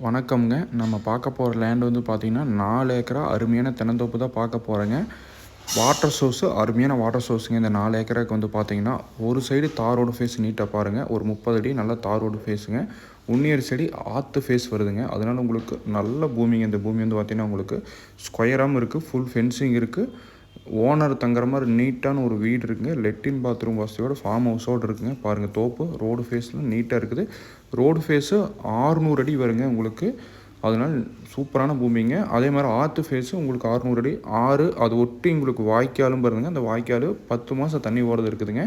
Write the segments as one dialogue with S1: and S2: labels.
S1: வணக்கம்ங்க. நம்ம பார்க்க போகிற லேண்ட் வந்து பார்த்திங்கன்னா நாலு ஏக்கரா அருமையான தென்னந்தோப்பு தான் பார்க்க போகிறேங்க வாட்டர் சோர்ஸு அருமையான வாட்டர் சோர்ஸுங்க இந்த நாலு ஏக்கராக்கு வந்து பார்த்திங்கன்னா ஒரு சைடு தாரோடு ஃபேஸ் நீட்டாக பாருங்கள் ஒரு முப்பது அடி நல்ல தாரோடு ஃபேஸுங்க ஒன்னியர் செடி ஆற்று ஃபேஸ் வருதுங்க. அதனால் உங்களுக்கு நல்ல பூமிங்க. இந்த பூமி வந்து பார்த்திங்கன்னா உங்களுக்கு ஸ்கொயராகவும் இருக்குது ஃபுல் ஃபென்சிங் இருக்குது ஓனர் தங்குற மாதிரி நீட்டான ஒரு வீடு இருக்குங்க. லெட்டின் பாத்ரூம் வசதியோட ஃபார்ம் ஹவுஸோடு இருக்குங்க. பாருங்கள் தோப்பு ரோடு ஃபேஸில் நீட்டாக இருக்குது. ரோடு ஃபேஸு ஆறுநூறு அடி வருங்க உங்களுக்கு. அதனால் சூப்பரான பூமிங்க. அதே மாதிரி ஆற்று ஃபேஸு உங்களுக்கு ஆறுநூறு அடி. ஆறு அது ஒட்டி உங்களுக்கு வாய்க்காலும் பாருங்க. அந்த வாய்க்கால் பத்து மாதம் தண்ணி ஓடுறது இருக்குதுங்க.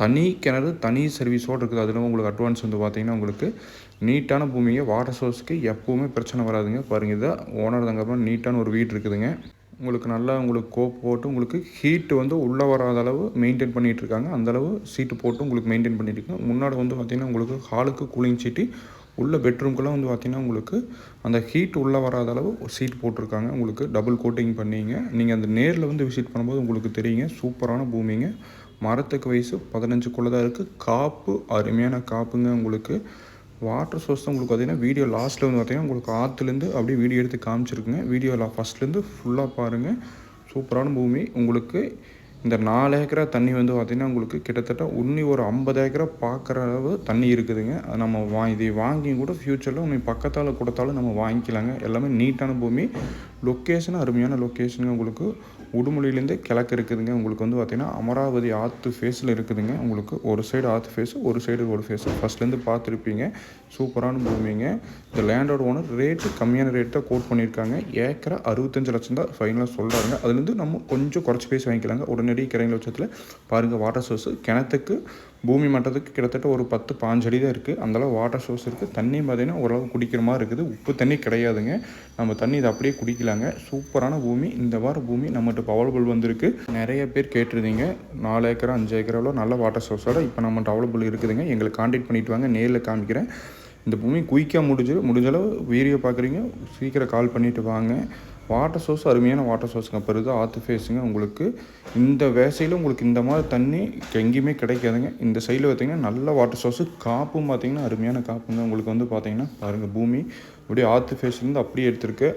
S1: தனி கிணறு தனி சர்வீஸோடு இருக்குது. அதில் உங்களுக்கு அட்வான்ஸ் வந்து பார்த்தீங்கன்னா உங்களுக்கு நீட்டான பூமிங்க. வாட்டர் சோர்ஸ்க்கு எப்போவுமே பிரச்சனை வராதுங்க. பாருங்கள் இதை ஓனர் தங்க நீட்டான ஒரு வீடு இருக்குதுங்க. உங்களுக்கு நல்லா உங்களுக்கு கோப் போட்டு உங்களுக்கு ஹீட்டு வந்து உள்ளே வராத அளவு மெயின்டைன் பண்ணிகிட்ருக்காங்க அந்தளவு சீட்டு போட்டு உங்களுக்கு மெயின்டைன் பண்ணிட்டு முன்னாடி வந்து பார்த்திங்கன்னா உங்களுக்கு ஹாலுக்கு கூலிங் சீட்டு உள்ள பெட்ரூம்க்குலாம் வந்து பார்த்திங்கன்னா உங்களுக்கு அந்த ஹீட் உள்ளே வராத அளவு சீட் போட்டிருக்காங்க. உங்களுக்கு டபுள் கோட்டிங் பண்ணிங்க. நீங்கள் அந்த நேரில் வந்து விசிட் பண்ணும்போது உங்களுக்கு தெரியுங்க. சூப்பரான பூமிங்க. மரத்துக்கு வயசு பதினஞ்சுக்குள்ளே தான் இருக்குது காப்பு அருமையான காப்புங்க உங்களுக்கு. வாட்டர் சோர்ஸ் தான் உங்களுக்கு பார்த்தீங்கன்னா வீடியோ லாஸ்ட்டில் வந்து பார்த்தீங்கன்னா உங்களுக்கு ஆற்றுலேருந்து அப்படியே வீடியோ எடுத்து காமிச்சிருக்குங்க. வீடியோ ஃபஸ்ட்லேருந்து ஃபுல்லாக பாருங்கள் சூப்பரான பூமி. உங்களுக்கு இந்த நாலு ஏக்கரா தண்ணி வந்து பார்த்திங்கன்னா உங்களுக்கு கிட்டத்தட்ட உன்னி ஒரு ஐம்பது ஏக்கரா பார்க்குற அளவு தண்ணி இருக்குதுங்க. அது நம்ம வா இதை வாங்கி கூட ஃப்யூச்சரில் உன்னை பக்கத்தால் கொடுத்தாலும் நம்ம வாங்கிக்கலாங்க. எல்லாமே நீட்டான பூமி. லொக்கேஷன் அருமையான லொக்கேஷனுங்க உங்களுக்கு. உடுமலையிலேருந்து கிழக்கு இருக்குதுங்க. உங்களுக்கு வந்து பார்த்திங்கன்னா அமராவதி ஆற்று ஃபேஸில் இருக்குதுங்க. உங்களுக்கு ஒரு சைடு ஆற்று ஃபேஸு ஒரு சைடு ஒரு ஃபேஸு ஃபஸ்ட்லேருந்து பார்த்துருப்பீங்க. சூப்பரான பூமிங்க. இந்த லேண்டோட ஓனர் ரேட்டு கம்மியான ரேட் தான் கோட் பண்ணியிருக்காங்க. ஏக்கரை அறுபத்தஞ்சு லட்சம் தான் ஃபைனலாக சொல்கிறாங்க அதுலேருந்து நம்ம கொஞ்சம் குறைச்சி பேசி வாங்கிக்கலாங்க. உடனடி கிரைங்க லட்சத்தில் பாருங்கள் வாட்டர் சோர்ஸு கிணத்துக்கு பூமி மட்டத்துக்கு கிட்டத்தட்ட ஒரு பத்து பாஞ்சடி தான் இருக்குது அந்தளவு வாட்டர் சோர்ஸ் இருக்குது தண்ணி பார்த்திங்கன்னா ஓரளவு குடிக்கிற மாதிரி இருக்குது. உப்பு தண்ணி கிடையாதுங்க. நம்ம தண்ணி இதை அப்படியே குடிக்கலாங்க. சூப்பரான பூமி. இந்த வாரம் பூமி நம்ம நம்மகிட்ட அவைலபிள் வந்திருக்கு. நிறைய பேர் கேட்டிருந்தீங்க. நாலு ஏக்கரா அஞ்சு ஏக்கராவில் நல்ல வாட்டர் சோர்ஸோட இப்போ நம்ம அவைலபிள் இருக்குதுங்க. எங்களை காண்டாக்ட் பண்ணிட்டு வாங்க. நேரில் காமிக்கிறேன். இந்த பூமி குயிக்காக முடிஞ்சு முடிஞ்சளவு வீடியோ பார்க்குறீங்க. சீக்கிரம் கால் பண்ணிவிட்டு வாங்க. வாட்டர் சோர்ஸ் அருமையான வாட்டர் சோர்ஸுங்க பெருது ஆற்று ஃபேஸுங்க உங்களுக்கு. இந்த வேசையில் உங்களுக்கு இந்த மாதிரி தண்ணி எங்கேயுமே கிடைக்காதுங்க. இந்த சைடில் பார்த்திங்கன்னா நல்ல வாட்டர் சோர்ஸு காப்பும் பார்த்திங்கன்னா அருமையான காப்புங்க. உங்களுக்கு வந்து பார்த்திங்கன்னா பாருங்கள் பூமி. அப்படியே ஆற்று ஃபேஸ்லேருந்து அப்படியே எடுத்திருக்கு.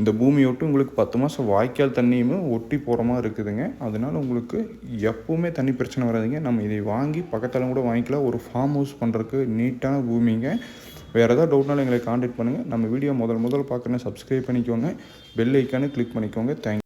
S1: இந்த பூமியை விட்டு உங்களுக்கு பத்து மாதம் வாய்க்கால் தண்ணியுமே ஒட்டி போகிற மாதிரி இருக்குதுங்க. அதனால் உங்களுக்கு எப்போவுமே தண்ணி பிரச்சனை வராதுங்க. நம்ம இதை வாங்கி பக்கத்தில் கூட வாங்கிக்கலாம். ஒரு ஃபார்ம் ஹவுஸ் பண்ணுறதுக்கு நீட்டான பூமிங்க. வேறு ஏதாவது டவுட்னாலும் எங்களை காண்டாக்ட் பண்ணுங்கள் நம்ம வீடியோ முதல் முதல் பார்க்குறேன்னா சப்ஸ்கிரைப் பண்ணிக்கோங்க. பெல் ஐக்கானு கிளிக் பண்ணிக்கோங்க. தேங்க்